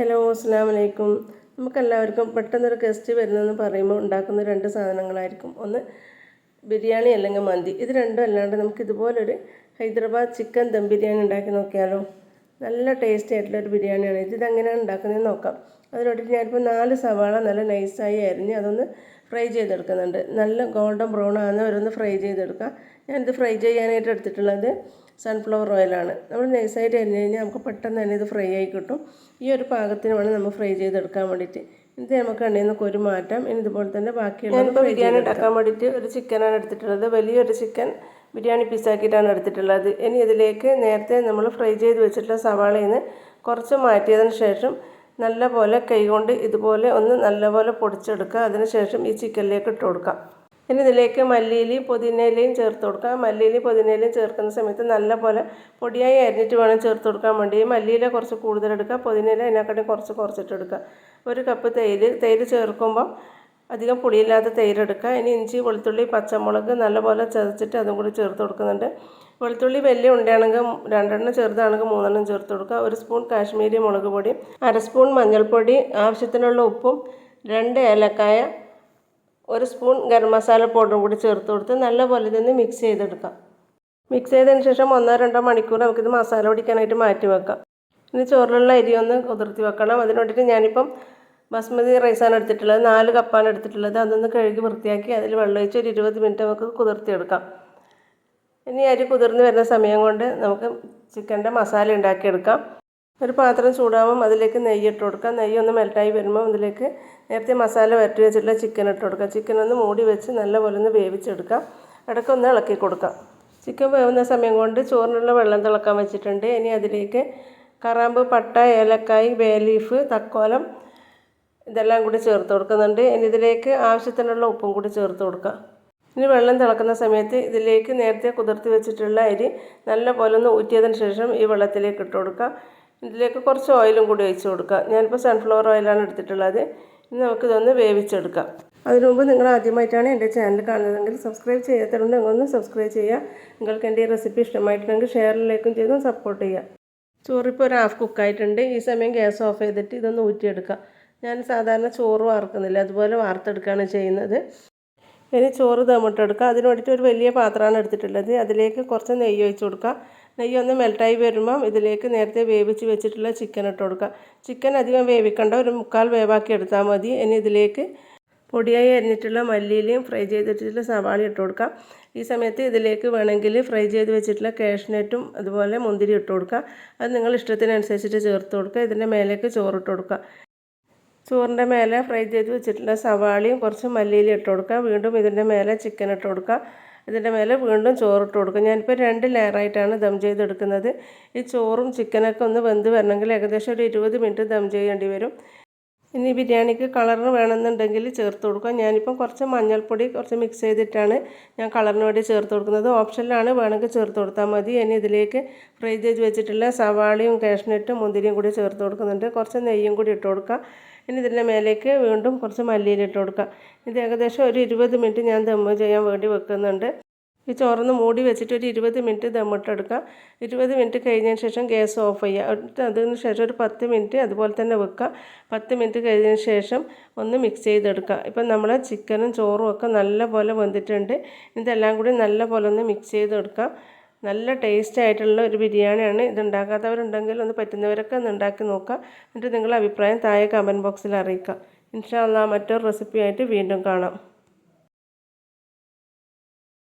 Hello അസ്സാം വലൈക്കും നമുക്കെല്ലാവർക്കും പെട്ടെന്നൊരു ഗസ്റ്റ് വരുന്നതെന്ന് പറയുമ്പോൾ ഉണ്ടാക്കുന്ന രണ്ട് സാധനങ്ങളായിരിക്കും. ഒന്ന് ബിരിയാണി അല്ലെങ്കിൽ മന്തി. ഇത് രണ്ടും അല്ലാണ്ട് നമുക്ക് ഇതുപോലൊരു ഹൈദരാബാദ് ചിക്കൻ ദം ബിരിയാണി ഉണ്ടാക്കി നോക്കിയാലോ? നല്ല ടേസ്റ്റ് ആയിട്ടുള്ള ഒരു ബിരിയാണിയാണ്. ഇത് ഇതെങ്ങനെയാണ് ഉണ്ടാക്കുന്നതെന്ന് നോക്കാം. അതിനോട്ടിട്ട് ഞാനിപ്പോൾ നാല് സവാള നല്ല നൈസായി അരിഞ്ഞ് അതൊന്ന് ഫ്രൈ ചെയ്തെടുക്കുന്നുണ്ട്. നല്ല ഗോൾഡൻ ബ്രൗൺ ആകുന്ന ഒരൊന്ന് ഫ്രൈ ചെയ്തെടുക്കാം ഞാനിത് ഫ്രൈ ചെയ്യാനായിട്ട് എടുത്തിട്ടുള്ളത് സൺഫ്ലവർ ഓയിലാണ് നമ്മൾ നൈസായിട്ട് അരിഞ്ഞ് കഴിഞ്ഞാൽ നമുക്ക് പെട്ടെന്ന് തന്നെ ഇത് ഫ്രൈ ആയി കിട്ടും. ഈ ഒരു പാകത്തിന് വേണം നമ്മൾ ഫ്രൈ ചെയ്തെടുക്കാൻ വേണ്ടിയിട്ട്. ഇത് നമുക്ക് എണ്ണയിൽ നിന്നൊക്കെ ഒരു മാറ്റാം ഇനി ഇതുപോലെ തന്നെ ബാക്കിയുള്ള ബിരിയാണി ഉണ്ടാക്കാൻ വേണ്ടിയിട്ട് ഒരു ചിക്കനാണ് എടുത്തിട്ടുള്ളത്. വലിയൊരു ചിക്കൻ ബിരിയാണി പീസാക്കിയിട്ടാണ് എടുത്തിട്ടുള്ളത്. ഇനി ഇതിലേക്ക് നേരത്തെ നമ്മൾ ഫ്രൈ ചെയ്ത് വെച്ചിട്ടുള്ള സവാളയിൽ നിന്ന് കുറച്ച് മാറ്റിയതിന് ശേഷം നല്ലപോലെ കൈകൊണ്ട് ഇതുപോലെ ഒന്ന് നല്ലപോലെ പൊടിച്ചെടുക്കുക. അതിനുശേഷം ഈ ചിക്കനിലേക്ക് ഇട്ട് കൊടുക്കാം. ഇനി ഇതിലേക്ക് മല്ലിയിലയും പുതിനയിലയും ചേർത്ത് കൊടുക്കാം. മല്ലിയിലയും പുതിനയിലയും ചേർക്കുന്ന സമയത്ത് നല്ലപോലെ പൊടിയായി അരിഞ്ഞിട്ട് വേണം ചേർത്ത് കൊടുക്കാൻ വേണ്ടി. മല്ലിയില കുറച്ച് കൂടുതലെടുക്കുക പുതിനയില അതിനെക്കാട്ടി കുറച്ച് കുറച്ചിട്ട് എടുക്കുക. ഒരു കപ്പ് തൈര് തൈര് ചേർക്കുമ്പോൾ അധികം പുളിയില്ലാത്ത തൈരെടുക്കുക ഇനി ഇഞ്ചി വെളുത്തുള്ളി പച്ചമുളക് നല്ലപോലെ ചതച്ചിട്ട് അതും കൂടി ചേർത്ത് കൊടുക്കുന്നുണ്ട്. വെളുത്തുള്ളി വലിയ ഉണ്ടയാണെങ്കിൽ രണ്ടെണ്ണം ചെറുതാണെങ്കിൽ മൂന്നെണ്ണം ചേർത്ത് കൊടുക്കുക. ഒരു സ്പൂൺ കാശ്മീരി മുളക് പൊടി അര സ്പൂൺ മഞ്ഞൾപ്പൊടി ആവശ്യത്തിനുള്ള ഉപ്പും രണ്ട് ഏലക്കായ ഒരു സ്പൂൺ ഗരം മസാല പൗഡറും കൂടി ചേർത്ത് കൊടുത്ത് നല്ലപോലെ ഇതൊന്ന് മിക്സ് ചെയ്തെടുക്കാം. മിക്സ് ചെയ്തതിന് ശേഷം ഒന്നോ രണ്ടോ മണിക്കൂർ നമുക്കിത് മസാല പൊടിക്കാനായിട്ട് മാറ്റി വെക്കാം. ഇനി ചോറിലുള്ള അരി ഒന്ന് കുതിർത്തി വെക്കണം. അതിന് വേണ്ടിയിട്ട് ഞാനിപ്പം ബസ്മതി റൈസാണ് എടുത്തിട്ടുള്ളത്. നാല് കപ്പാണ് എടുത്തിട്ടുള്ളത്. അതൊന്ന് കഴുകി വൃത്തിയാക്കി അതിൽ വെള്ളമൊഴിച്ച് ഒരു ഇരുപത് മിനിറ്റ് നമുക്ക് കുതിർത്തിയെടുക്കാം. ഇനി അരി കുതിർന്ന് വരുന്ന സമയം കൊണ്ട് നമുക്ക് ചിക്കന്റെ മസാല ഉണ്ടാക്കിയെടുക്കാം. ഒരു പാത്രം ചൂടാകുമ്പം അതിലേക്ക് നെയ്യ് ഇട്ട് കൊടുക്കാം. നെയ്യ് ഒന്ന് മെൽറ്റായി വരുമ്പോൾ അതിലേക്ക് നേരത്തെ മസാല വരട്ടി വെച്ചിട്ടുള്ള ചിക്കൻ ഇട്ട് കൊടുക്കാം. ചിക്കൻ ഒന്ന് മൂടി വെച്ച് നല്ലപോലെ ഒന്ന് വേവിച്ചെടുക്കാം. ഇടയ്ക്ക് ഒന്ന് ഇളക്കി കൊടുക്കാം. ചിക്കൻ വേവുന്ന സമയം കൊണ്ട് ചോറിനുള്ള വെള്ളം തിളക്കാൻ വെച്ചിട്ടുണ്ട്. ഇനി അതിലേക്ക് കറാമ്പ് പട്ട ഏലക്കായ് ബേ ലീഫ് തക്കോലം ഇതെല്ലാം കൂടി ചേർത്ത് കൊടുക്കുന്നുണ്ട്. ഇനി ഇതിലേക്ക് ആവശ്യത്തിനുള്ള ഉപ്പും കൂടി ചേർത്ത് കൊടുക്കുക ഇനി വെള്ളം തിളക്കുന്ന സമയത്ത് ഇതിലേക്ക് നേരത്തെ കുതിർത്തി വെച്ചിട്ടുള്ള അരി നല്ല പോലെ ഒന്ന് ഊറ്റിയതിന് ശേഷം ഈ വെള്ളത്തിലേക്ക് ഇട്ട് കൊടുക്കുക ഇതിലേക്ക് കുറച്ച് ഓയിലും കൂടി ഒഴിച്ച് കൊടുക്കുക ഞാനിപ്പോൾ സൺഫ്ലവർ ഓയിലാണ് എടുത്തിട്ടുള്ളത്. ഇനി നമുക്കിതൊന്ന് വേവിച്ചെടുക്കാം. അതിനു മുമ്പ് നിങ്ങൾ ആദ്യമായിട്ടാണ് എന്റെ ചാനൽ കാണുന്നതെങ്കിൽ സബ്സ്ക്രൈബ് ചെയ്യാത്തതുകൊണ്ട് നിങ്ങളൊന്ന് സബ്സ്ക്രൈബ് ചെയ്യുക. നിങ്ങൾക്ക് എന്റെ ഈ റെസിപ്പി ഇഷ്ടമായിട്ടുണ്ടെങ്കിൽ ഷെയറിലേക്കും ചെയ്തും സപ്പോർട്ട് ചെയ്യുക. ചോറിപ്പോൾ ഒരു ഹാഫ് കുക്കായിട്ടുണ്ട് ഈ സമയം ഗ്യാസ് ഓഫ് ചെയ്തിട്ട് ഇതൊന്ന് ഊറ്റിയെടുക്കാം. ഞാൻ സാധാരണ ചോറ് വാർക്കുന്നില്ല. അതുപോലെ വാർത്തെടുക്കുകയാണ് ചെയ്യുന്നത്. ഇനി ചോറ് തമിട്ടെടുക്കുക അതിന് വേണ്ടിയിട്ട് ഒരു വലിയ പാത്രമാണ് എടുത്തിട്ടുള്ളത്. അതിലേക്ക് കുറച്ച് നെയ്യ് ഒഴിച്ച് കൊടുക്കുക നെയ്യ് ഒന്ന് മെൽട്ടായി വരുമ്പം ഇതിലേക്ക് നേരത്തെ വേവിച്ച് വെച്ചിട്ടുള്ള ചിക്കൻ ഇട്ട് കൊടുക്കുക ചിക്കൻ അധികം വേവിക്കണ്ട. ഒരു മുക്കാൽ വേവാക്കി എടുത്താൽ മതി. ഇനി ഇതിലേക്ക് പൊടിയായി അരിഞ്ഞിട്ടുള്ള മല്ലിയിലയും ഫ്രൈ ചെയ്തിട്ടുള്ള സവാള ഇട്ട് കൊടുക്കാം. ഈ സമയത്ത് ഇതിലേക്ക് വേണമെങ്കിൽ ഫ്രൈ ചെയ്ത് വെച്ചിട്ടുള്ള കാഷ്നട്ടും അതുപോലെ മുന്തിരി ഇട്ട് കൊടുക്കുക അത് നിങ്ങൾ ഇഷ്ടത്തിനനുസരിച്ചിട്ട് ചേർത്ത് കൊടുക്കുക. ഇതിന്റെ മേലേക്ക് ചോറിട്ട് കൊടുക്കുക. ചോറിന്റെ മേലെ ഫ്രൈ ചെയ്ത് വെച്ചിട്ടുള്ള സവാളയും കുറച്ച് മല്ലിയിലും ഇട്ട് കൊടുക്കുക. വീണ്ടും ഇതിന്റെ മേലെ ചിക്കൻ ഇട്ട് കൊടുക്കുക. ഇതിന്റെ മേലെ വീണ്ടും ചോറിട്ട് കൊടുക്കുക. ഞാനിപ്പോൾ രണ്ട് ലെയറായിട്ടാണ് ദം ചെയ്തെടുക്കുന്നത്. ഈ ചോറും ചിക്കനൊക്കെ ഒന്ന് വെന്ത് വരണമെങ്കിൽ ഏകദേശം ഒരു ഇരുപത് മിനിറ്റ് ദം ചെയ്യേണ്ടി വരും. ഇനി ബിരിയാണിക്ക് കളറിന് വേണമെന്നുണ്ടെങ്കിൽ ചേർത്ത് കൊടുക്കുക ഞാനിപ്പം കുറച്ച് മഞ്ഞൾപ്പൊടി കുറച്ച് മിക്സ് ചെയ്തിട്ടാണ് ഞാൻ കളറിന് വേണ്ടി ചേർത്ത് കൊടുക്കുന്നത്. ഓപ്ഷനിലാണ് വേണമെങ്കിൽ ചേർത്ത് കൊടുത്താൽ മതി. ഇനി ഇതിലേക്ക് ഫ്രൈ ചെയ്ത് വെച്ചിട്ടുള്ള സവാളയും കാഷ്നട്ടും മുന്തിരിയും കൂടി ചേർത്ത് കൊടുക്കുന്നുണ്ട്. കുറച്ച് നെയ്യും കൂടി ഇട്ട് കൊടുക്കുക ഇനി ഇതിന്റെ മേലേക്ക് വീണ്ടും കുറച്ച് മല്ലിയില ഇട്ട് കൊടുക്കുക ഇത് ഏകദേശം ഒരു ഇരുപത് മിനിറ്റ് ഞാൻ ദമ്മ് ചെയ്യാൻ വേണ്ടി വെക്കുന്നുണ്ട്. ഈ ചോറൊന്ന് മൂടി വെച്ചിട്ട് ഒരു ഇരുപത് മിനിറ്റ് ദമ്മിട്ടെടുക്കാം ഇരുപത് മിനിറ്റ് കഴിഞ്ഞതിന് ശേഷം ഗ്യാസ് ഓഫ് ചെയ്യുക. അതിന് ശേഷം ഒരു പത്ത് മിനിറ്റ് അതുപോലെ തന്നെ വെക്കുക. പത്ത് മിനിറ്റ് കഴിഞ്ഞതിന് ശേഷം ഒന്ന് മിക്സ് ചെയ്തെടുക്കുക. ഇപ്പം നമ്മൾ ചിക്കനും ചോറും ഒക്കെ നല്ലപോലെ വെന്തിട്ടുണ്ട്. ഇതെല്ലാം കൂടി നല്ലപോലെ ഒന്ന് മിക്സ് ചെയ്തെടുക്കാം നല്ല ടേസ്റ്റ് ആയിട്ടുള്ള ഒരു ബിരിയാണിയാണ്. ഇത് ഉണ്ടാക്കാത്തവരുണ്ടെങ്കിൽ ഒന്ന് പറ്റുന്നവരൊക്കെ ഒന്ന് ഉണ്ടാക്കി നോക്കുക. എന്നിട്ട് നിങ്ങളുടെ അഭിപ്രായം താഴെ കമന്റ് ബോക്സിൽ അറിയിക്കുക. ഇൻഷാല്ല മറ്റൊരു റെസിപ്പിയായിട്ട് വീണ്ടും കാണാം.